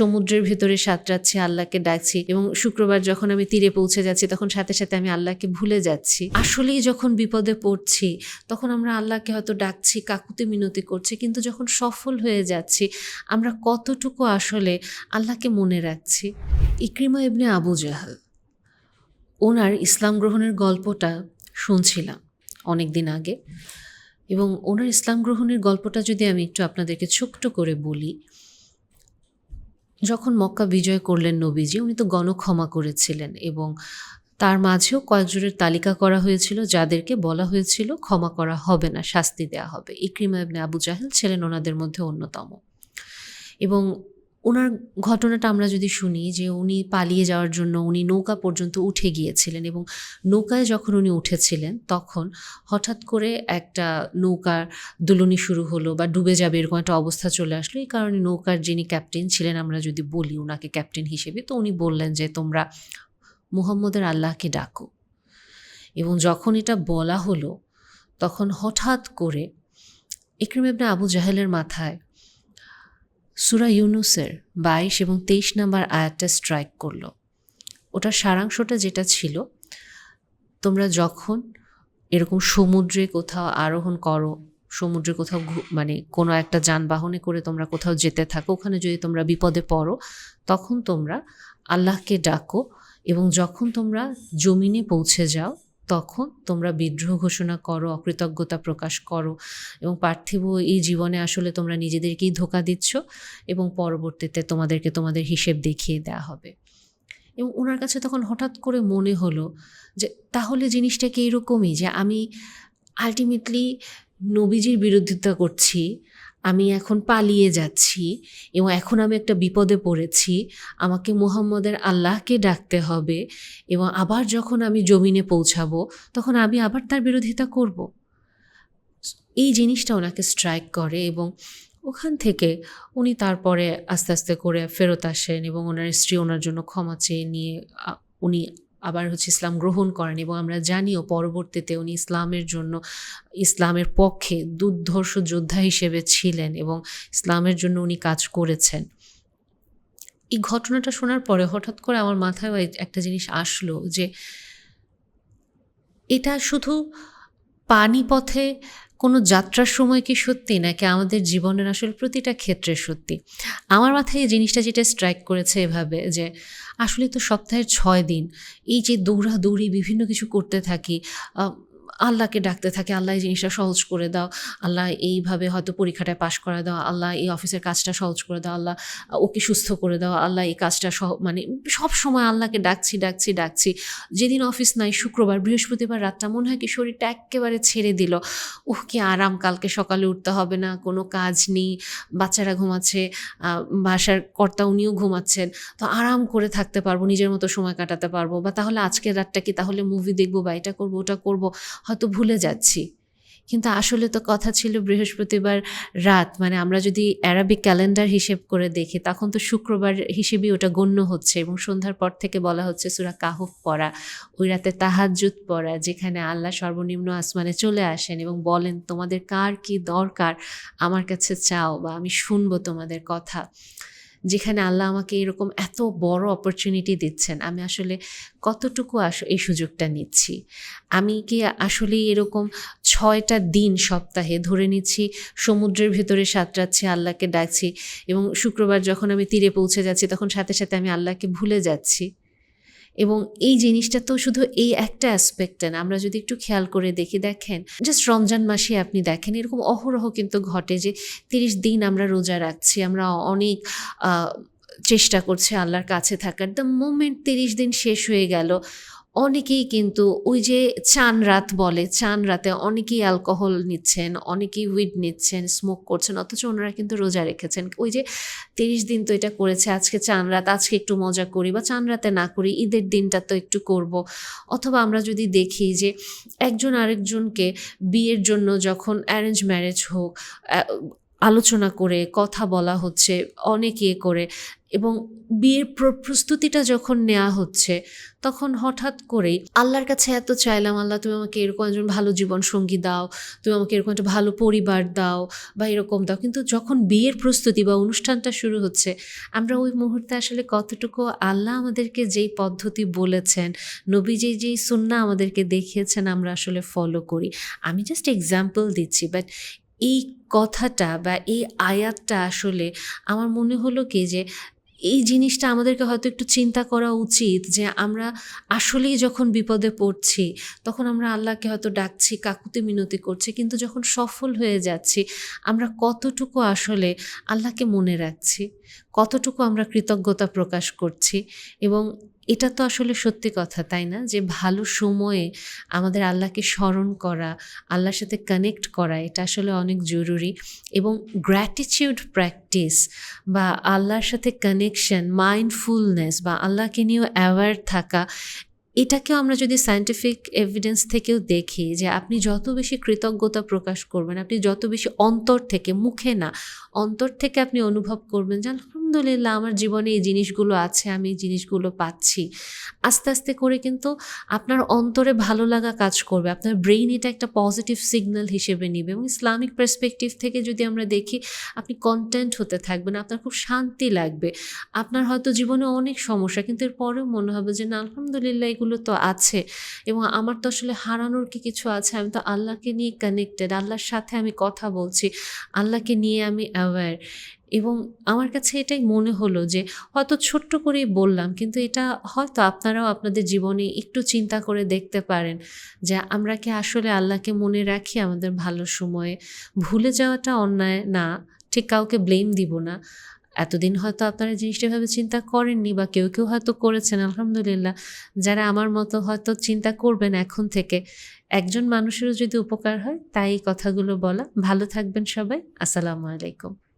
সমুদ্রের ভেতরে সাঁতরাচ্ছি, আল্লাহকে ডাকছি এবং শুক্রবার যখন আমি তীরে পৌঁছে যাচ্ছি, তখন সাথে সাথে আমি আল্লাহকে ভুলে যাচ্ছি। আসলেই যখন বিপদে পড়ছি, তখন আমরা আল্লাহকে হয়তো ডাকছি, কাকুতি মিনতি করছি, কিন্তু যখন সফল হয়ে যাচ্ছি, আমরা কতটুকু আসলে আল্লাহকে মনে রাখছি? ইক্রিমা ইবনে আবু জাহাল, ওনার ইসলাম গ্রহণের গল্পটা শুনছিলাম অনেক দিন আগে এবং ওনার ইসলাম গ্রহণের গল্পটা যদি আমি একটু আপনাদেরকে ছোট্ট করে বলি যখন মক্কা বিজয় করলেন নবীজি, উনি তো গণক্ষমা করেছিলেন এবং তার মাঝেও কয়েকজনের তালিকা করা হয়েছিল যাদেরকে বলা হয়েছিল ক্ষমা করা হবে না, শাস্তি দেয়া হবে। ইক্রিমা ইবনে আবু জাহেল ছিলেন ওনাদের মধ্যে অন্যতম। এবং ওনার ঘটনাটা আমরা যদি শুনি যে উনি পালিয়ে যাওয়ার জন্য উনি নৌকা পর্যন্ত উঠে গিয়েছিলেন এবং নৌকায় যখন উনি উঠেছিলেন তখন হঠাৎ করে একটা নৌকার দুলনি শুরু হলো বা ডুবে যাবে এরকম একটা অবস্থা চলে আসলো। এই কারণে নৌকার যিনি ক্যাপ্টেন ছিলেন আমরা যদি বলি ওনাকে ক্যাপ্টেন হিসেবে তো উনি বললেন যে তোমরা মুহাম্মদের আল্লাহকে ডাকো। এবং যখন এটা বলা হলো তখন হঠাৎ করে ইকরিম আবু জাহেলের মাথায় সুরা ইউনুসের বাইশ এবং তেইশ নাম্বার আয়াতটা স্ট্রাইক করল। ওটার সারাংশটা যেটা ছিল, তোমরা যখন এরকম সমুদ্রে কোথাও আরোহণ করো, সমুদ্রে কোথাও মানে কোনো একটা যানবাহনে করে তোমরা কোথাও যেতে থাকো, ওখানে যদি তোমরা বিপদে পড়ো, তখন তোমরা আল্লাহকে ডাকো এবং যখন তোমরা জমিনে পৌঁছে যাও তখন তোমরা বিদ্রোহ ঘোষণা করো, অকৃতজ্ঞতা প্রকাশ করো এবং পার্থিব এই জীবনে আসলে তোমরা নিজেদেরকেই ধোকা দিচ্ছ এবং পরবর্তীতে তোমাদেরকে তোমাদের হিসেব দেখিয়ে দেওয়া হবে। এবং ওনার কাছে তখন হঠাৎ করে মনে হলো যে, তাহলে জিনিসটা কি এরকমই যে আমি আলটিমেটলি নবীজির বিরোধিতা করছি আমি এখন পালিয়ে যাচ্ছি এবং এখন আমি একটা বিপদে পড়েছি। আমাকে মুহাম্মদের আল্লাহকে ডাকতে হবে এবং আবার যখন আমি জমিনে পৌঁছাবো, তখন আমি আবার তার বিরোধিতা করব। এই জিনিসটা ওনাকে স্ট্রাইক করে এবং ওখান থেকে উনি তারপরে আস্তে আস্তে করে ফেরত আসেন এবং ওনার স্ত্রী ওনার জন্য ক্ষমা চেয়ে নিয়ে উনি আবার হচ্ছে ইসলাম গ্রহণ করেন এবং আমরা জানিও পরবর্তীতে উনি ইসলামের জন্য, ইসলামের পক্ষে দুর্ধর্ষ যোদ্ধা হিসেবে ছিলেন এবং ইসলামের জন্য উনি কাজ করেছেন। এই ঘটনাটা শোনার পরে হঠাৎ করে আমার মাথায় একটা জিনিস আসলো যে, এটা শুধু পানিপথে কোনো যাত্রার সময় কি সত্যি, নাকি আমাদের জীবনের আসলে প্রতিটা ক্ষেত্রে সত্যি? আমার মাথায় এই জিনিসটা যেটা স্ট্রাইক করেছে এভাবে, যে আসলে তো সপ্তাহের ছয় দিন, এই যে দৌড়াদৌড়ি, বিভিন্ন কিছু করতে থাকি আল্লাহকে ডাকতে থাকে, আল্লাহ এই জিনিসটা সহজ করে দাও, আল্লাহ এইভাবে হয়তো পরীক্ষাটায় পাশ করে দাও, আল্লাহ এই অফিসের কাজটা সহজ করে দাও, আল্লাহ ওকে সুস্থ করে দাও, আল্লাহ এই কাজটা সহ মানে সব সময় আল্লাহকে ডাকছি ডাকছি ডাকছি। যেদিন অফিস নাই, শুক্রবার, বৃহস্পতিবার রাতটা মনে হয় কি শরীরটা একেবারে ছেড়ে দিল। ওহ কি আরাম, কালকে সকালে উঠতে হবে না, কোনো কাজ নেই, বাচ্চারা ঘুমাচ্ছে বাসার কর্তা উনিও ঘুমাচ্ছেন, তো আরাম করে থাকতে পারব, নিজের মতো সময় কাটাতে পারব, বা তাহলে আজকের রাতটা কি তাহলে মুভি দেখব বা এটা করব, ওটা করব হয়তো ভুলে যাচ্ছি। কিন্তু আসলে তো কথা ছিল বৃহস্পতিবার রাত মানে আমরা যদি অ্যারাবিক ক্যালেন্ডার হিসেব করে দেখি, তখন তো শুক্রবার হিসেবেই ওটা গণ্য হচ্ছে এবং সন্ধ্যার পর থেকে বলা হচ্ছে সুরা কাহুফ পড়া, ওই রাতে তাহাজ্জুদ পড়া, যেখানে আল্লাহ সর্বনিম্ন আসমানে চলে আসেন এবং বলেন, তোমাদের কার কি দরকার? আমার কাছে চাও বা আমি শুনব তোমাদের কথা। যেখানে আল্লাহ আমাকে এরকম এত বড় অপরচুনিটি দিচ্ছেন, আমি আসলে কতটুকু আস, এই সুযোগটা নিচ্ছি? আমি কি আসলে এরকম ছয়টা দিন সপ্তাহে ধরে নিচ্ছি, সমুদ্রের ভেতরে সাঁতরাচ্ছি, আল্লাহকে ডাকছি এবং শুক্রবার যখন আমি তীরে পৌঁছে যাচ্ছি, তখন সাথে সাথে আমি আল্লাহকে ভুলে যাচ্ছি। এবং এই জিনিসটা তো শুধু এই একটা অ্যাসপেক্টে না। আমরা যদি একটু খেয়াল করে দেখি, দেখেন জাস্ট রমজান মাসে আপনি দেখেন, এরকম অহরহ কিন্তু ঘটে যে তিরিশ দিন আমরা রোজা রাখছি, আমরা অনেক চেষ্টা করছে আল্লাহর কাছে থাকার। দ্য মোমেন্ট তিরিশ দিন শেষ হয়ে গেল অনেকেই কিন্তু ওই যে চান রাত বলে, চান রাতে অনেকেই অ্যালকোহল নিচ্ছেন, অনেকেই উইড নিচ্ছেন স্মোক করছেন, অথচ ওনারা কিন্তু রোজা রেখেছেন। ওই যে তিরিশ দিন তো এটা করেছে, আজকে চান রাত, আজকে একটু মজা করি বা চান রাতে না করি, ঈদের দিনটা তো একটু করব। অথবা আমরা যদি দেখি যে একজন আরেকজনকে বিয়ের জন্য যখন অ্যারেঞ্জ ম্যারেজ হোক আলোচনা করে, কথা বলা হচ্ছে, অনেক ইয়ে করে এবং বিয়ের প্র- প্রস্তুতিটা যখন নেওয়া হচ্ছে, তখন হঠাৎ করেই আল্লাহর কাছে এত চাইলাম, আল্লাহ, তুমি আমাকে এরকম একজন ভালো জীবন সঙ্গী দাও, তুমি আমাকে এরকম একটা ভালো পরিবার দাও বা এরকম দাও। কিন্তু যখন বিয়ের প্রস্তুতি বা অনুষ্ঠানটা শুরু হচ্ছে, আমরা ওই মুহূর্তে আসলে কতটুকু আল্লাহ আমাদেরকে যেই পদ্ধতি বলেছেন, নবী যেই যেই সুন্না আমাদেরকে দেখিয়েছেন, আমরা আসলে ফলো করি। আমি জাস্ট এক্সাম্পল দিচ্ছি বাট এই কথাটা বা এই আয়াতটা আসলে আমার মনে হলো কি যে এই জিনিসটা আমাদেরকে হয়তো একটু চিন্তা করা উচিত যে আমরা আসলেই যখন বিপদে পড়ছি, তখন আমরা আল্লাহকে হয়তো ডাকছি, কাকুতি মিনতি করছি, কিন্তু যখন সফল হয়ে যাচ্ছি, আমরা কতটুকু আসলে আল্লাহকে মনে রাখছি? কতটুকু আমরা কৃতজ্ঞতা প্রকাশ করছি? এবং এটা তো আসলে সত্যি কথা, তাই না? যে ভালো সময়ে আমাদের আল্লাহকে স্মরণ করা, আল্লাহর সাথে কানেক্ট করা, এটা আসলে অনেক জরুরি। এবং গ্র্যাটিচিউড প্র্যাকটিস বা আল্লাহর সাথে কানেকশন মাইন্ডফুলনেস বা আল্লাহকে নিয়েও অ্যাওয়ার থাকা, এটাকেও আমরা যদি সায়েন্টিফিক এভিডেন্স থেকেও দেখি যে আপনি যত বেশি কৃতজ্ঞতা প্রকাশ করবেন, আপনি যত বেশি অন্তর থেকে, মুখে না, অন্তর থেকে আপনি অনুভব করবেন যে আলহামদুলিল্লাহ আমার জীবনে এই জিনিসগুলো আছে, আমি এই জিনিসগুলো পাচ্ছি। আস্তে আস্তে করে কিন্তু আপনার অন্তরে ভালো লাগা কাজ করবে। আপনার ব্রেইন এটা একটা পজিটিভ সিগন্যাল হিসেবে নিবে এবং ইসলামিক পার্সপেক্টিভ থেকে যদি আমরা দেখি, আপনি কন্টেন্ট হতে থাকবেন, আপনার খুব শান্তি লাগবে। আপনার হয়তো জীবনে অনেক সমস্যা, কিন্তু এরপরেও মনে হবে যে না, আলহামদুলিল্লাহ এগুলো তো আছে এবং আমার তো আসলে হারানোর কি কিছু আছে, আমি তো আল্লাহকে নিয়ে কানেক্টেড আল্লাহর সাথে আমি কথা বলছি, আল্লাহকে নিয়ে আমি অ্যাওয়্যার এবং আমার কাছে এটাই মনে হলো যে হয়তো ছোট্ট করেই বললাম, কিন্তু এটা হয়তো আপনারাও আপনাদের জীবনে একটু চিন্তা করে দেখতে পারেন যে আমরা কি আসলে আল্লাহকে মনে রাখি আমাদের ভালো সময়ে? ভুলে যাওয়াটা অন্যায় না, ঠিক কাউকে ব্লেম দিব না। এতদিন হয়তো আপনারা জিনিসটা ভাবে চিন্তা করেননি বা কেউ কেউ হয়তো করেছেন, আলহামদুলিল্লাহ। যারা আমার মতো হয়তো চিন্তা করবেন এখন থেকে, একজন মানুষেরও যদি উপকার হয়, তাই কথাগুলো বলা। ভালো থাকবেন সবাই। আসসালামু আলাইকুম।